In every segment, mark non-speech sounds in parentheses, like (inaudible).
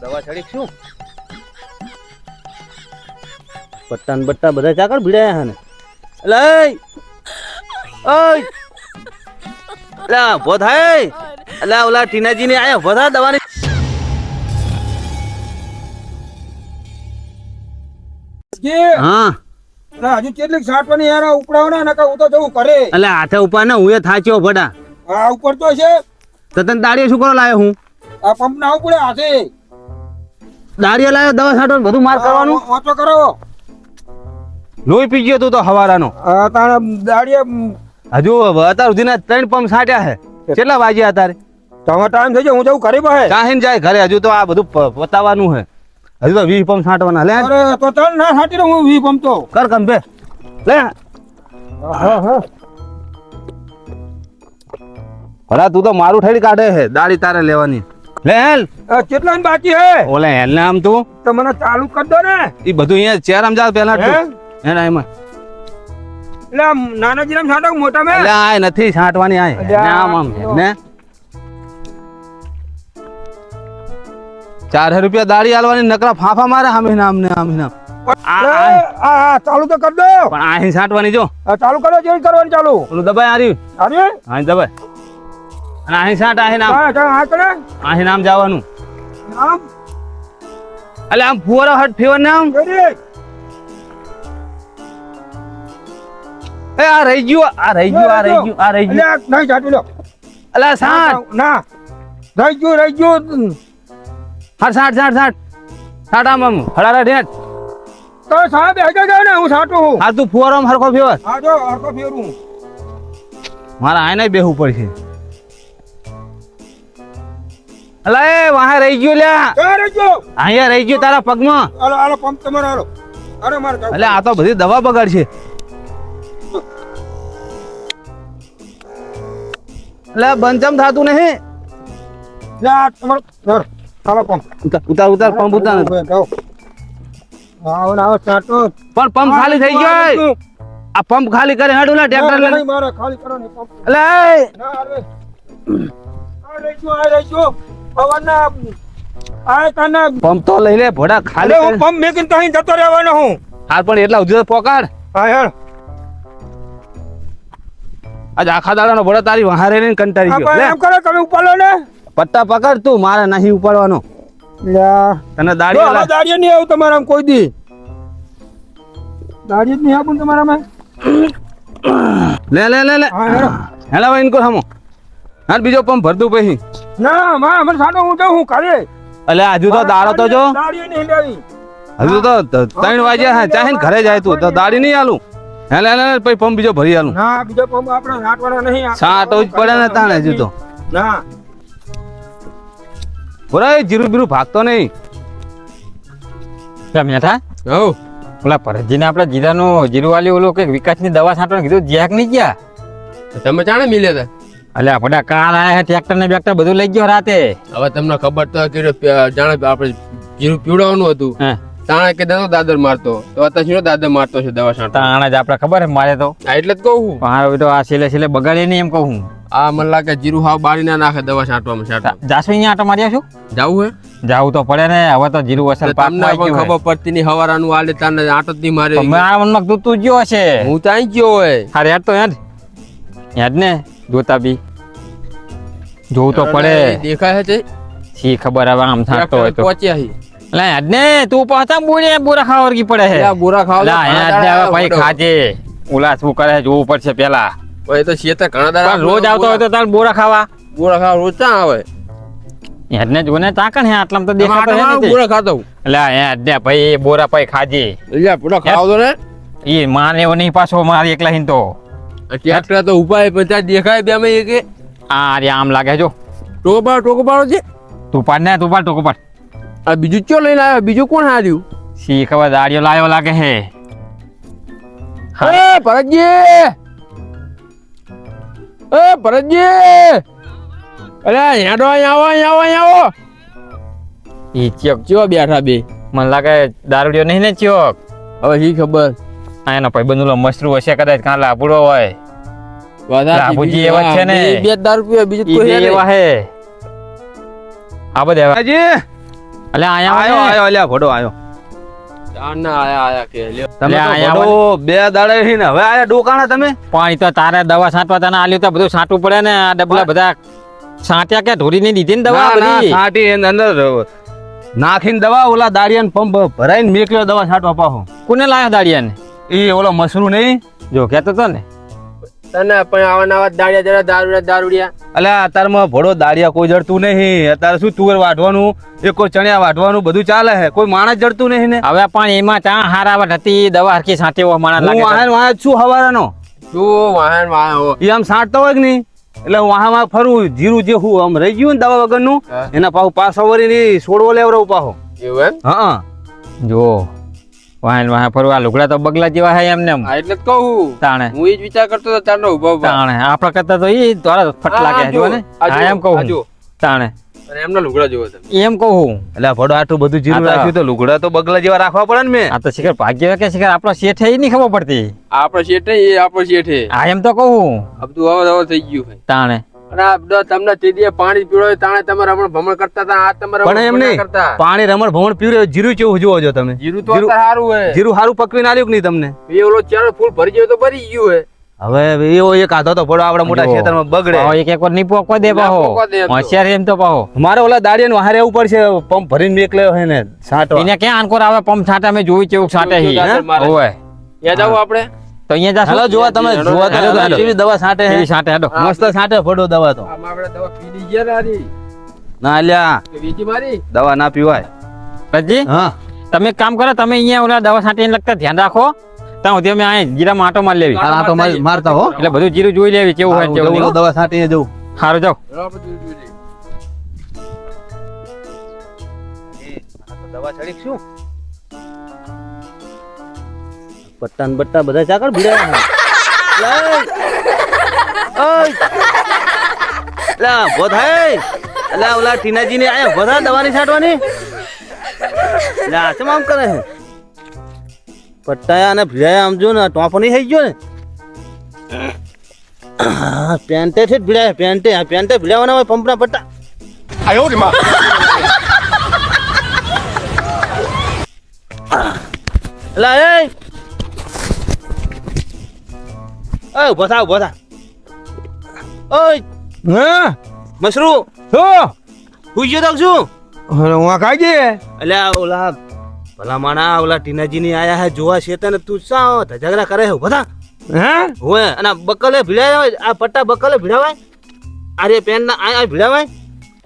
તો દવા ચડી શું? પટ્ટા ને બટ્ટા બધા ચાકર ભીડાયા હે ને. એટલે ઓય! એટલે ઊભો થાય. એટલે ઓલા ટીનાજી ને આયા ઊભો થા દવાની. હા. હજુ કેટલીક સાટવાની યાર આ ઉપડાવવાના નકર હું તો જવું કરે એટલે હાથે ઉપર ને હું એ થાચ્યો ભડા. ઉપર તો છે? તો તને દાડીએ શું કરો લાયો હું? આ પંપ ના ઉપડે હાથે. દાડીએ લાવ્યો દવા છાંટો બધું માર કરવાનું? વાંચો કરો. લોહી પી ગયો તું તો હવારાનો. આ તાણે દાડીએ હજુ અત્યાર સુધી ત્રણ પંપ છાંટ્યા હે કેટલા વાગ્યા અત્યારે? તમારો ટાઈમ થઈ જાય હું જવું કરી પાસે કાહીન જાય ઘરે હજુ તો આ બધું પતાવવાનું હે હજુ તો વીસ પંપ છાંટવાના લે. અરે તો ત્રણ ના છાંટી દઉં હું વી પંપ તો. કર કંપે લે. હા હા ભલા તું તો મારું ઠેડી કાઢે હે દાડી તારે લેવાની. લે હેલ. કેટલા બાકી હે? ઓલે હેલ ને આમ તું. તમને ચાલુ કર દો ને. એ બધું અહીંયા ચેર આમ જા પેલા હે? ના એમાં લે નાનાજી નાના છાંટો મોટા મે લે આ નથી છાંટવાની આ આમ આમ ને? ચાર રૂપિયા દાડી આલવાની નકરા ફાફા મારે આમ નામ ને આમ. નામ આ- આ આ ચાલુ તો કર દો. પણ અહીં છાંટવાની જો. ચાલુ કરો જેવી કરવાની ચાલુ. ઓલું દબાઈ આર્યું. આર્યું? અહીં દબાઈ. અને અહીં સાટ અહીં નામ. અહીં નામ જવાનું. નામ? એટલે આમ ફુવારો હટ ફેવર ને આમ એ આ રહી ગયું આ રહી ગયું આ રહી ગયું આ રહી ગયું. નહીં છાંટી લો. અલા સાટ ના. રહી ગયું રહી ગયું. હા સાઠ સાઠ સાઠ. સાઠ આમ આમ હડારા ઢેટ તો સાહેબ હેઠળ જાવ ને હું સાટું હું. હા તું ફુવારો હરખો ફેવર હા જો હરખો ફેરું મારા આને બેહવું પડશે. અલા એ વાહે રહી ગયું લ્યા. ક્યાં રહી ગયો? અહીંયા રહી ગયું તારા પગમાં. હાલો હાલો પંપ તમારો હાલો. અરે માર. એટલે આ તો બધી દવા બગાડશે. એટલે બંચમ થાતું નહીં? લ્યા તમારો સર હાલો પંપ. ઉતાર ઉતાર પંપ ઉતાર. આવો આવો ચાટો. પણ પંપ ખાલી થઈ ગયો આ પંપ ખાલી કરે હેડું ના ટ્રેક્ટર લઈને. મારે ખાલી કરો ને પંપ. અલે. આ રહી ગયો આ રહી ગયું. પવનના આ કાના પંપ તો લઈ લે ભોડા ખાલી હું પંપ મેકીને તો અહીં જતો રહેવાનો હું. હાર પણ એટલા સુધી પોકાડ હા યાર આજ આખા દાડાનો ભોડા તારી વહારે ને કંટાળી ગયો. એમ કરો તમે ઉપાડો ને. પટ્ટા પકડ તું મારે નહીં ઉપાડવાનો. લ્યા તને દાડી હવે દાડિયા નહીં આવું તમારામાં કોઈ દી. જ નહીં તમારામાં. લે લે લે લે. હેલા ભાઈ ઇનકો હમો? હાલ બીજો પંપ ભરતું પછી. ના માં અમર સાડો હું તો હું કરે એટલે હજુ તો દાડો તો જો. હજુ તો ત્રણ વાગ્યા હા ચાહે ઘરે જાય તું તો દાડી નહીં આલું. હેલે હેલે પછી પંપ બીજો ભરી આલું. ના બીજો પંપ આપણે નાટવાના નહીં સાટો જ પડે ને તાણે હજુ તો. ના. બોરા જીરું બીરું ભાગતો નહીં. પેલા મેઠા હો ઓલા પરજીને આપણે જીરાનો જીરું વાલી ઓલો કે વિકાસની દવા છાંટવાનું કીધું જ્યાક નહીં ગયા? તમે જાણે મિલ્યા હતા એટલે આપણે કાલ આયા ટ્રેક્ટર ને બેક્ટર બધું લઈ ગયો રાતે. હવે તમને ખબર તો કે જાણે આપણે જીરું પીવડાવવાનું હતું. તાણે કે દાદો દાદર મારતો. તો અત્યારે શું દાદર મારતો છે દવા છાંટવા. તાણે જ આપણે ખબર મારે તો. આ એટલે જ કહું પણ તો આ છેલ્લે છેલ્લે બગાડે નહીં એમ કહું હું. આ મને લાગે જીરું હાવ બાળી ના નાખે દવા છાંટવામાં છાંટવા જાસુ અહીંયા આટો માર્યા છું? જાવું જાવું તો પડે ને હવે તો જીરું અસર તમને ખબર પડતી ની હવારાનું આલે તાને આટો જ નહીં મારે. મારા મનમાં તું તું ગયો હશે. હું તો અહીં ગયો હોય. હારે યાદ તો યાદ? યાદ ને? જોતા બી જોવું તો પડે. દેખાય છે સી ખબર હવે આમ થાકતો હોય તો. પહોંચ્યા હી. લે યાદ તું પહોંચા બોલે બોરા ખાવા વળગી પડે હે. બોરા ખાવ લા ને હવે ભાઈ ખાજે. ઓલા શું કરે જોવું પડશે પેલા. ભાઈ તો શેતર ઘણા દાડા રોજ આવતો હોય તો તાર બોરા ખાવા. બોરા ખાવા રોજ ચા આવે? યાદ ને જોને તાકણ હે આટલામ તો દેખાતો હે નથી. બોરા ખાતો હું. લે યાદ ને ભાઈ બોરા ભાઈ ખાજે. લ્યા, બોરા ખાવ તો ને. ઈ માને એવો નહીં પાછો મારે એકલા હિન તો. ટ્રેક્ટર તો ઉપાય ત્યાં દેખાય બે અમે એક. આ રે આમ લાગે જો. ટોકો પાડો ટોકો પાડો છે. તું પાડ ને તું પાડ ટોકો પાડ આ બીજું ચો લઈને આવ્યો? બીજું કોણ હાર્યું? સી ખબર દાડીઓ લાયો લાગે હે. હે. ભરતજી! એ ભરતજી! અરે હેડો અહીંયા આવો અહીંયા આવો અહીંયા આવો. ઈ ચોક ચો બેઠા બે? મને લાગે દારૂડિયો નહીં ને ચોક? હવે શી ખબર? આ એનો ભાઈબંધ ઓલો મસરું હશે કદાચ કાં લાભડો હોય. લાભુજી એવા છે ને. બે જ રૂપિયા બીજું કોઈ. એવા હે. આ બધા એવા. હાજી. અલે આયા આયો આયો અલે અલ્યા ભોડો આયો. આના આયા આયા કે લ્યો. તમે લે, તો આયા ભોડો બે દાડે હવે આયા ડોકાણા તમે? પાણી તો તારે દવા છાંટવા તને આલ્યું તો બધું છાંટવું પડે ને. આ બધા છાંટ્યા કે ઢોરી ની દીધી ને દવા ના, ના, બધી? છાંટી એની અંદર નાખીને દવા ઓલા દાડિયા પંપ ભરાઈને મેકલ્યો દવા છાંટવા પાહો કોને લાયો દાડિયાને એ ઓલો મસરૂ નહીં જો કહેતો તો ને. તને પણ આવા નવા દાડિયા જરા દારૂડિયા દારૂડિયા. અલ્યા અત્યારમાં ભોડો દાડિયા કોઈ જડતું નહીં. અત્યારે શું તુવેર વાઢવાનું? એક કોઈ ચણિયા વાઢવાનું? બધું ચાલે છે કોઈ માણસ જડતું નહીં ને? હવે પણ એમાં ચા હારાવટ હતી દવા હરખી સાંટી માણસ લાગે વાહન વાહન છું હવારાનો. શું વાહન વાહન હો? એ આમ સાંટતો હોય કે નહીં? એટલે હું વાહમાં ફરું જીરું જે હું આમ રહી ગયું ને દવા વગરનું. એના પાછું પાસ વળી છોડવો લેવડો પાછો. એવું એમ? હા. જો. વાહન વાહન ફરવા. લુગડા તો બગલા જેવા હે એમને એમ. હા એટલે કહું. તાણે. હું એ જ વિચાર કરતો હતો તારનો ઊભો ઊભો. તાણે. આપણા કરતા તો એ તારા ફટ લાગે જો ને. હા એમ કહું તાણે. અને એમના લુગડા જોવો એમ કહું એટલે આટલું બધું જીરું રાખ્યું તો લુગડા તો બગલા જેવા રાખવા પડે ને મેં. આ તો શિખર ભાગ્ય કે શિખર આપણો શેઠ એ નહીં ખબર પડતી. આપણો શેઠ એ આપણો શેઠ છે એમ તો કહું આ બધું હવે હવે થઈ ગયું તાણે. તમને તે પાણી પીવડાવ્યું તાણે તમે રમણ ભમણ કરતા હતા આ તમે પણ એમ નહીં. પાણી રમણ ભમણ પીવડે જીરું કેવું જોવો છો તમે? જીરું તો સારું હે જીરું સારું પકવીને આલ્યું કે નહીં તમને? એ ઓલો ચારો ફૂલ ભરી ગયો તો ભરી ગયું હે હવે એવો એક આધો તો ફોડો આપણા મોટા. ખેતરમાં બગડે. એક એક વાર નીપો કોઈ દે ના પાહો. હોશિયાર એમ તો પાહો. મારે ઓલા દાડિયાનું હારે આવવું પડશે પંપ ભરીને મેકલ્યો હે ને છાંટો એને ક્યાં આનકોર આવે? પંપ છાંટા મેં જોયું કેવું છાંટે હી ઓય યાદ આવું આપણે? તો અહીંયા જા હાલો જોવા તમે જોવા તો હાલો કેવી દવા છાંટે હે. છાંટે હેડો. મસ્ત છાંટે ફોડો દવા તો. આમાં આપણે દવા પી લઈ ગયા ને ના લ્યા વીજી મારી? દવા ના પીવાય. પછી હા. તમે કામ કરો તમે અહીંયા ઓલા દવા છાંટીને લગતા ધ્યાન રાખો. ત્યાં સુધી અમે અહીંયા જીરા માટો માર લેવી. આ આટો મારી- મારતા હો. એટલે બધું જીરું જોઈ લેવી કેવું હોય કેવું જવું દવા છાંટીને જવું સારું જોઈએ. દવા છડીક શું? પટ્ટા ને બટ્ટા બધા ચાકર ભીડાયા લા ભો થાય લા ઓલા ટીનાજી ને આયા બધા દવાની છાંટવાની. લા ચમ આમ કરે છે? પટ્ટાયા અને ભીડાયા આમ જો ને ટોપ નહીં થઈ ગયો ને. પેન્ટે છે ભીડાયા પેન્ટે. આ પેન્ટે ભીડાવાના હોય પંપના પટ્ટા લા એ ઊભો થા ઊભો થા. ઓય હા? મશરૂ શું હુઈ ગયો તો શું? અરે હું કાઈ જઈએ? એટલે ઓલા ભલા માણા ઓલા ટીનાજી ની આયા હે જોવા છે તને તું સા ઝઘડા કરે છે બધા હે? હોય અને બકલે ભીડાય આ પટ્ટા બકલે ભીડાવાય? અરે પેન ના આ આ ભીડાવાય?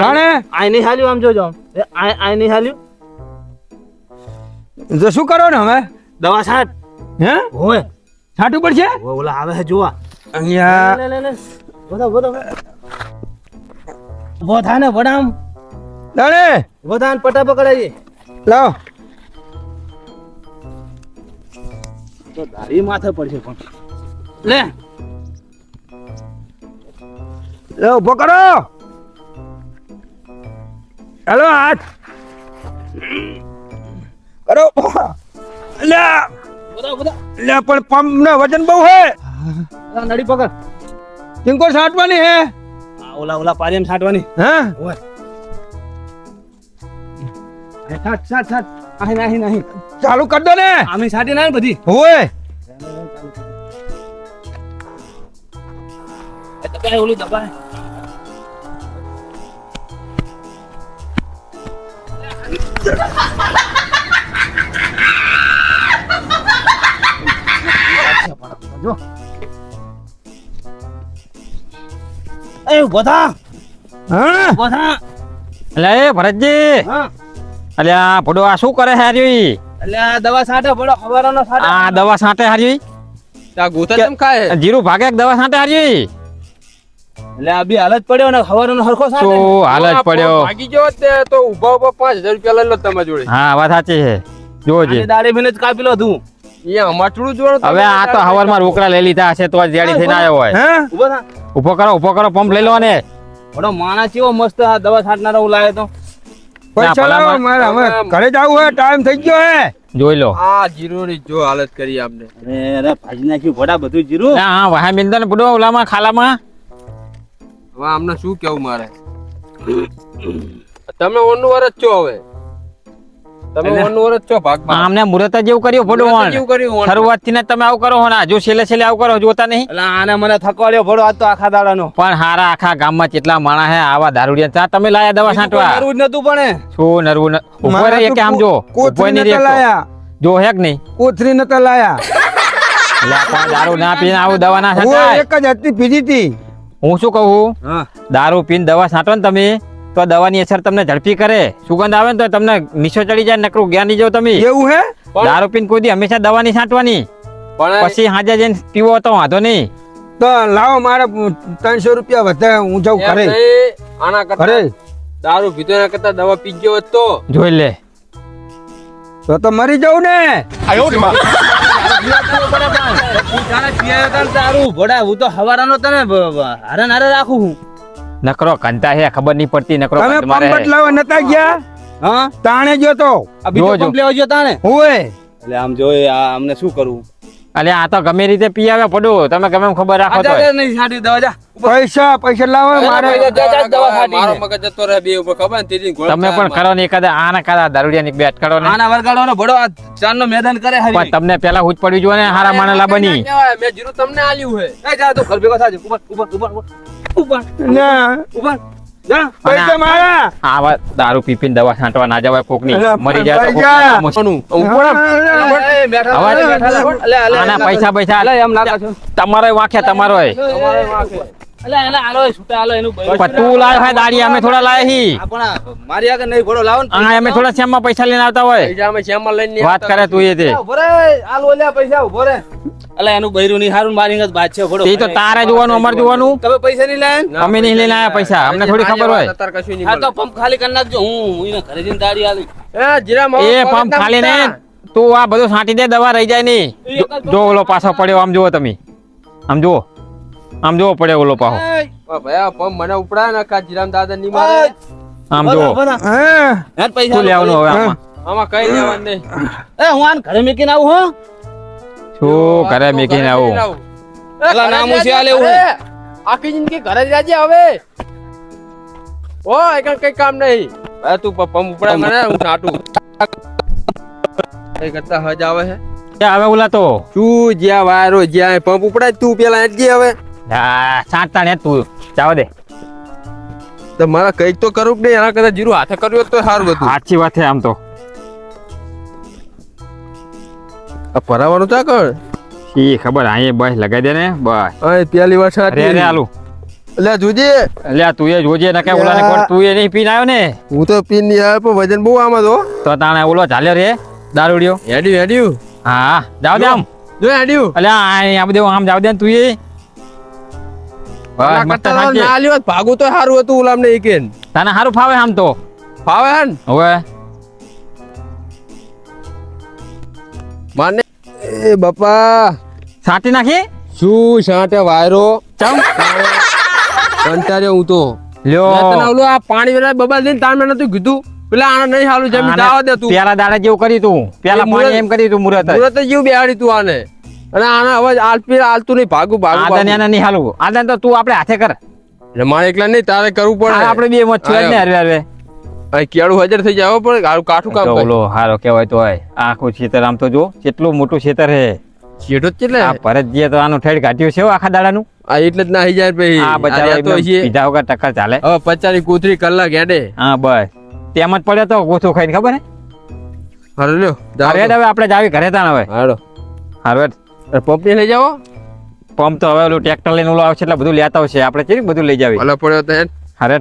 કાણે આ નહીં હાલ્યું આમ જોજો એ આય આય નહીં હાલ્યું? જો શું કરો ને હવે? દવા છાંટ. હે? હોય છાંટવું પડશે ઓલા આવે છે જોવા. અહીંયા. લે લે વધો વધો વડામ. તાણે વધાન પટા ને પકડાઈ લાવ. તો માથે પડશે પણ લે. લે પકડો હેલો હાથ. કરો લે. લે પણ પંપ ને વજન બહુ હે. નડી પકડ. ટિંકો છાંટવાની હે. ઓલા ઓલા પારિયમ છાંટવાની. હા? ઓય. છાંટ છાંટ છાંટ. આહી નાહી નાહી. ચાલુ કર દો ને. આમી છાંટી ના બધી. ઓય દબાય ઓલું દબાય. (laughs) એ ઊભો થા. હા? ઊભો થા. એ ભરતજી. હા. એટલે આ ભડો આ શું કરે હારી આ દવા છાંટે પડો ખબરનો છાંટે. આ દવા છાંટે હારી તા ગોતા કેમ ખાય? જીરું ભાગે એક દવા છાંટે હારી એટલે આ બી હાલત પડ્યો ને ખબરનો હરખો છાંટે. તો હાલત પડ્યો? ભાગી ગયો તે તો ઊભા ઊભા પાંચ હજાર રૂપિયા લઈ લો તમે જોડે. હા વાત સાચી છે. જોજે. દાડે જ કાપી લો તું. હવે આ તો હવારમાં રોકડા લઈ લીધા હશે તો જ રેડી થઈને આવ્યો હોય. ઊભો કરો ઊભો કરો પંપ લઈ લો ને બડો મસ્ત આ દવા છાંટનારો લાવ્યો તો. ઘરે જવું હે ટાઈમ થઈ ગયો હે. જોઈ લો. આ જીરો ની જો હાલત કરી આપને. અરે અરે ભાજી નાખ્યું ભડા બધું જીરું. હા હા વાહા મિલતો ને બધું ઓલામાં ખાલામાં. હવે આમને શું કેવું મારે? તમે ઓનું વરસ છો હવે. તમે ઓન ઓર છો ભાગમાં. આમને મુહૂર્ત જેવું કર્યું પડું મુહૂર્ત જેવું કર્યું શરૂઆતથી તમે આવું કરો હો જો છેલ્લે છેલ્લે આવું કરો જોતા નહીં. એટલે આને મને થકવાડ્યો ભરો આજ તો આખા દાડાનો. પણ હારા આખા ગામમાં કેટલા માણા હે આવા દારૂડિયા ત્યાં તમે લાયા દવા છાંટવા? કરવું નતું પણ શું નરવું ન- રહે કે આમ જો? ઊભો નહીં લાયા. જો હે નહીં? કોથળી નતા લાયા. એટલે આ પણ દારૂ ના પીને આવું દવા ના છાંટાય? એક જ હતી પીધી હતી. હું શું કહું? દારૂ પીને દવા છાંટો ને તમે. તો દવાની અસર તમને ઝડપી કરે. સુગંધ આવે ને તો તમને નીચો ચડી જાય નકરું જ્ઞાની જાવ તમે. એવું હે? દારૂ પીને કોઈ દી હંમેશા દવાની છાંટવાની. પણ પછી હાજે જઈને પીવો તો વાંધો નહીં. તો લાવો મારે ત્રણસો રૂપિયા વધે હું જાઉં ઘરે. આના કરતા ઘરે. દારૂ પીતો એના કરતા દવા પી ગયો હોત તો. જોઈ લે. તો તો મરી જાઉં ને. તારું ભોડા હું તો હવારાનો તને હારે નારે રાખું હું. નકરો કંતા હે ખબર નહીં પડતી નકરો તમે કંત મારે પંપ બદલાવા નતા ગયા? હા? તાણે જો તો. બીજો. પંપ લેવા જો તાણે? હોય એટલે આમ જો આ અમને શું કરું અલે આ તો ગમે રીતે પી આવે પડું. તમે ગમે એમ ખબર રાખો તો નહીં સાડી દવા જા. પૈસા પૈસા લાવો મારે. દવા સાડી મારો મગજ જતો રહે બે ઉપર ખબર ને? તેથી ગોળ તમે પણ કરો ને એકાદા આના કાદા દારૂડિયા ની બેટ કરો ને. આના વરગાડવાનો ભડો આ નો મેદાન કરે પણ તમને પેલા હુજ પડવી જોઈએ ને હારા માણેલા બની. મે જીરું તમને આલ્યું હે. એ જા તો ઘર ભેગો થાજે. ઉપર ઉપર ઉપર. ઉપર ના. આવા દારૂ દવા છાંટવા ના જવાય કોકની મરી જાય પૈસા. પૈસા. છે. તમારો તું લાયો હોય દાડી અમે થોડા લાયા હી. આ પણ આ મારી આગળ નહીં ઘોડો લાવો ને આ અમે થોડા શ્યામમાં પૈસા લઈને આવતા હોય. અમે શ્યામમાં લઈને વાત કરે તું એ તે. ઊભો રે, આ લો લે પૈસા ઊભો રે. અલે, એનું બૈરું નહીં હારું મારી આગળ બાદ છે ભડો એ તો તારે જોવાનું અમાર જોવાનું. તમે પૈસા નહીં લાયા અમે નહીં લઈને આયા પૈસા. અમને થોડી ખબર હોય. વાત અત્યારે કશું નહીં હા તો પંપ ખાલી કરી નાખજો. હું એને ઘરે જઈને દાડી આલી. એ જીરા મો એ પંપ ખાલી ને તું આ બધું છાંટી દે દવા રહી જાય નહીં. જો- જો ઓલો પાછો પડ્યો આમ જુઓ તમે. આમ જુઓ. આમ જુઓ પડ્યો ઓલો પાહો આ પંપ મને ઉપડાય ને કા જીરામ દાદા ની મારે. આમ જુઓ. હે? પૈસા લેવાનું હવે આમાં? આમાં કઈ લેવાનું નહીં. એ હું આને ઘરે મેકીને આવું હો. શું ઘરે મેકીને આવું? એલા નામ છે આ લેવું. આખી જિંદગી ઘરે જ રહેજે હવે. ઓ એક કઈ કામ નહીં. ભાઈ તું પંપ ઉપડાય મને હું નાટું એ કરતા હજ આવે છે એ હવે ઓલા તો? તું જ્યાં વાયરો જ્યાં પંપ ઉપડાય તું પેલા જ હવે. આ છાંટતા ને તું. જાવ દે. તો મારા કંઈક તો કરું જ નહીં? એના કરતા જીરું હાથે કર્યું તો સારું હતું. સાચી વાત છે આમ તો. આ ભરાવાનું ચા કર એ ખબર? અહીં બસ લગાઈ દે ને બસ. અહીં પેલી વાર રે રે આલુ લે જોજે લે તું એ જોજે ને કે ઓલાને કોણ તું એ નહીં પીન આવ્યો ને. હું તો પીન નહીં આવે પણ વજન બહુ આમાં તો તો તાણે ઓલો ચાલ્યો રે દારૂડિયો. હેડ્યું હેડ્યું. હા જાવ દે આમ. જો હેડ્યું. અલે આ બધે આમ જાવ દે તું એ. ભાગું તો સારું હતું ઓલામ ને એકેન તને સારું ફાવે આમ તો. ફાવે હે ને? હવે. માને. એ બાપા. છાંટી નાખી? શું સાટે વાયરો? ચમ. કંટાળ્યો હું તો. લ્યો. તને ઓલું આ પાણી વેલા બબલ દઈને તાર મને નતું કીધું. પેલા આને નહીં હાલું જમી દાવા દે તું પેલા દાડા જેવું કરી તું. પેલા પાણી એમ કરી તું મુરત મુરત જેવું બેહાડી તું આને. અને આના અવાજ આલપી આલતું નહીં ભાગું ભાગું આદન. એને નહીં હાલું. આદન તો તું આપણે હાથે કર. એટલે મારે એકલા નહીં તારે કરવું પડે. આપણે બે મત છે ને હરવે હરવે. કેળું હાજર થઈ જાવ પડે આવું કાઠું કામ ઓલો હારો કહેવાય તો હોય. આખું ખેતર આમ તો જો કેટલું મોટું ખેતર હે. શેઠો કેટલે આ ભરતજીએ તો આનું ઠેડ કાઢ્યું છે આખા દાડાનું. આ એટલે જ ના હઈ જાય ભાઈ. આ આ તો. પીધા વગર ટક્કર ચાલે. હવે પચાની કૂતરી કલાક હેડે. હા બસ. તેમ જ પડ્યો તો ગોથું ખાઈને ખબર હે? હાલો લ્યો જાઓ હવે આપણે જાવી ઘરે તાણ હવે. હાલો. હારો પંપ લઈ જાઓ. પંપ તો હવે ઓલું ટ્રેક્ટર લઈને ઓલું આવશે એટલે બધું લેતા આવશે. આપણે ચેરી બધું લઈ જાવી ભલે પડ્યો તો હેડ. હારે